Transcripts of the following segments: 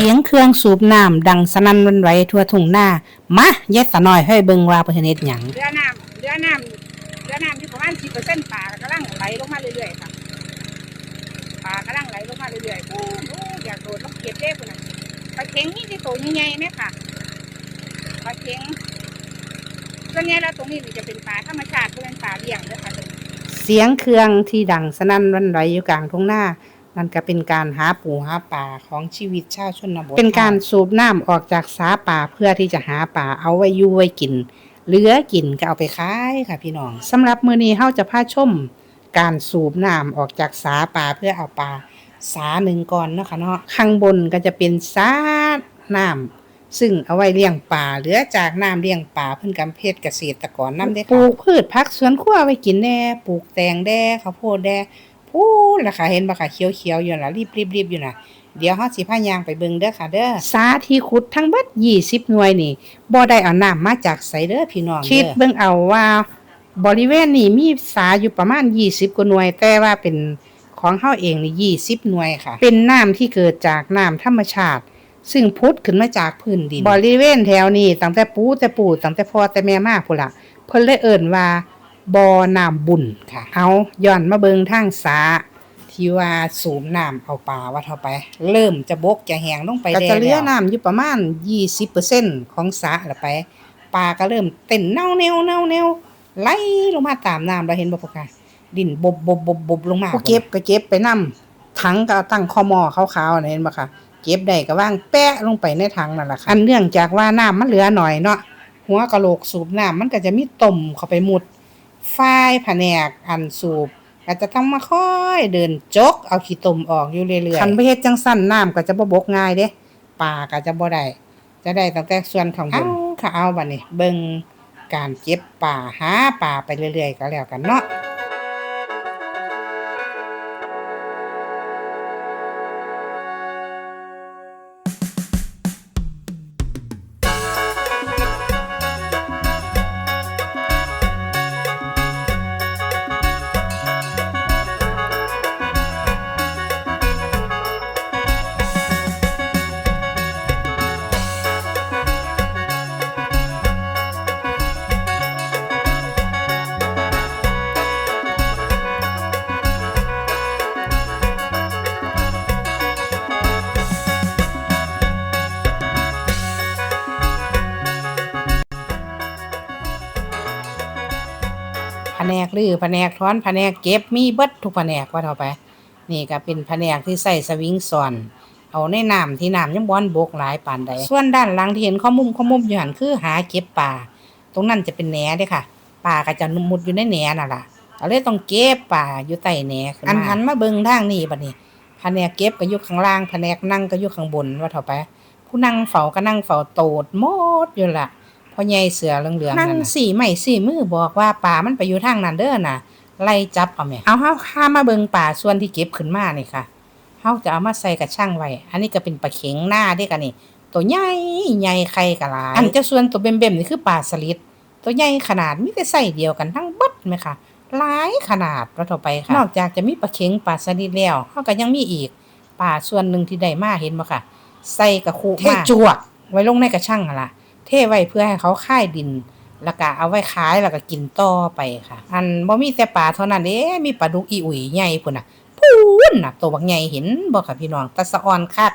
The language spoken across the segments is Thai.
สียงเครื่องสูบน้ำดังสนั่นหวันไหวทั่วทุ่งนามาเย็ดสะน้อยให้เบิ่งว่าเพิ่นเฮ็ดหยังเรือน้ำเรือน้ำเรือน้ำที่ประมาณสิบเปอร์เซ็นต์ป่ากำลังไหลลงมาเรื่อยๆค่ะป่ากำลังไหลลงมาเรื่อยๆอู้หูอยากโดดลงเก็บเด้พุ่นน่ะปลาเข็งนี่ที่ตัวใหญ่ๆไหมค่ะปลาเข็งส่วนใหญ่แล้วตรงนี้นี่จะเป็นปลาธรรมชาติเพื่อนปลาเลี้ยงเด้อค่ะเสียงเครื่องที่ดังสนั่นหวันไหวอยู่กลางทุ่งนา นั่นก็เป็นการหาปูหาปลาของชีวิตชาวชนบท เป็นการสูบน้ำออกจากสาป่าเพื่อที่จะหาปลาเอาไว้อยู่ไว้กิน เหลือกินก็เอาไปขายค่ะพี่น้องสำหรับมื้อนี้เฮาจะพาชม การสูบน้ำออกจากสาป่าเพื่อเอาปลาสาหนึ่งก่อนเนาะค่ะเนาะข้างบนก็จะเป็นสาน้ำซึ่งเอาไว้เลี้ยงปลาเหลือจากน้ำเลี้ยงปลาเพิ่นกำเพชรเกษตรกรนำได้อค่ะปลูกพืชผักสวนครัวไว้กินแน่ปลูกแตงแด่ข้าวโพดแด่ พูนล่ะค่ะ เห็นบ่ค่ะเขียวๆอยู่น่ะรีบๆๆอยู่น่ะเดี๋ยวเฮาสิพายางไปเบิ่งเด้อค่ะเด้อสาที่ขุดทั้งเบิด20 หน่วยนี่บ่ได้เอาน้ำมาจากไสเด้อพี่น้องคิดเบิ่งเอาว่า บริเวณนี้มีสาอยู่ประมาณ 20 กว่าหน่วย แต่ว่าเป็นของเฮาเองนี่20 หน่วยค่ะ เป็นน้ำที่เกิดจากน้ำธรรมชาติ ซึ่งพุดขึ้นมาจากพื้นดิน บริเวณแถวนี้ตั้งแต่ปูแต่ปู่ตั้งแต่พ่อแต่แม่มาพุ่นล่ะเพิ่นเลยเอิ้นว่า บ่อน้ำบุญค่ะ เอาย้อนมาเบิ่งทางสาที่ว่าสูบน้ำเอาปลาว่าเท่าไป เริ่มจะบกจะแห้งลงไปก็จะเหลือน้ำอยู่ประมาณ 20%ของสระละไปปลาก็เริ่มเต้นเน่าแนวเน่าแนวไหลลงมาตามน้ำเราเห็นบ่พวกค่ะดินบบบบบบบบลงมาผู้เก็บก็เก็บไปนํถังก็เอาตั้งคอหมอขาวๆน่ะเห็นบ่ค่ะ เก็บได้ก็ว่างแปะลงไปในถังนั่นแหละค่ะอันเนื่องจากว่าน้ำมันเหลือหน่อยเนาะหัวกะโหลกสูบน้ำมันก็จะมีต่มเข้าไปมุด ฝ้ายแผนกอันสูบอาจจะต้องมาค่อยเดินจก เอาขี้ตมออกอยู่เรื่อยๆคันบ่เฮ็ดจังซั่นน้ำก็จะบ่บกง่ายเด้ปลาก็จะบ่ได้จะได้ตั้งแต่ส่วนข้างบนเอาค่ะเอาบัดนี้เบิ่งการเก็บปลาหาปลาไปเรื่อยๆ ก็แล้วกันเนาะ นกลือแผนกถอนแผนกเก็บมีเบิดทุกแผนกว่าเท่าไป นี่ก็เป็นแผนกที่ใส่สวิงสอนเอาในน้ำที่น้ำยังบอนบกหลายปานใดส่วนด้านหลังที่เห็นข้อมุมข้อมุมอยู่หันคือหาเก็บปลาตรงนั้นจะเป็นแหนเด้ค่ะปลาก็จะมุดอยู่ในแหนนั่นล่ะก็เลยต้องเก็บปลาอยู่ใต้แหนอันหันมาเบิ่งทางนี้บัดนี้แผนกเก็บก็อยู่ข้างล่างแผนกนั่งก็อยู่ข้างบนว่าเท่าไป ผู้นั่งเฝ้าก็นั่งเฝ้าโตดหมดอยู่ล่ะ พ่อใหญ่เสือเหลืองๆนั่นสี่ไม่สี่มือบอกว่าป่ามันไปอยู่ทางนั้นเด้อน่ะ ไล่จับเอาแม่เอาเฮาข้ามาเบิ่งป่าส่วนที่เก็บขึ้นมานี่ค่ะเฮาจะเอามาใส่กระช่างไว้อันนี้ก็เป็นปลาเข็งหน้าเด้อกันนี่ ตัวใหญ่ใหญ่ไข่กะหลายอันเจะส่วนตัวเบ็มๆนี่คือปลาสลิดตัวใหญ่ขนาดมีแต่ไส้เดียวกันทั้งเบิดไหมค่ะหลายขนาดว่าต่อไปค่ะ นอกจากจะมีปลาเข็งปลาสลิดแล้วเฮาก็ยังมีอีกปลาส่วนหนึ่งที่ได้มาเห็นบ่ค่ะ ใส่กระคุมาเทจวกไว้ลงในกระช่างหั่นล่ะ เทไว้เพื่อให้เขาค่ายดิน แล้วก็เอาไว้ขายแล้วก็กินต่อไปค่ะ อันบ่มีแต่ปลาเท่านั้นเด้มีปลาดุกอีอุ๋ยใหญ่พุ่นน่ะพูนน่ะตัวบักใหญ่เห็นบ่ค่ะพี่น้องตะสะออนคัก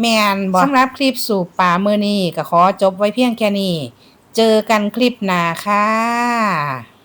แมนบ่สำหรับคลิปสู่ปลามื้อนี้ก็ขอจบไว้เพียงแค่นี้ เจอกันคลิปหน้าค่ะ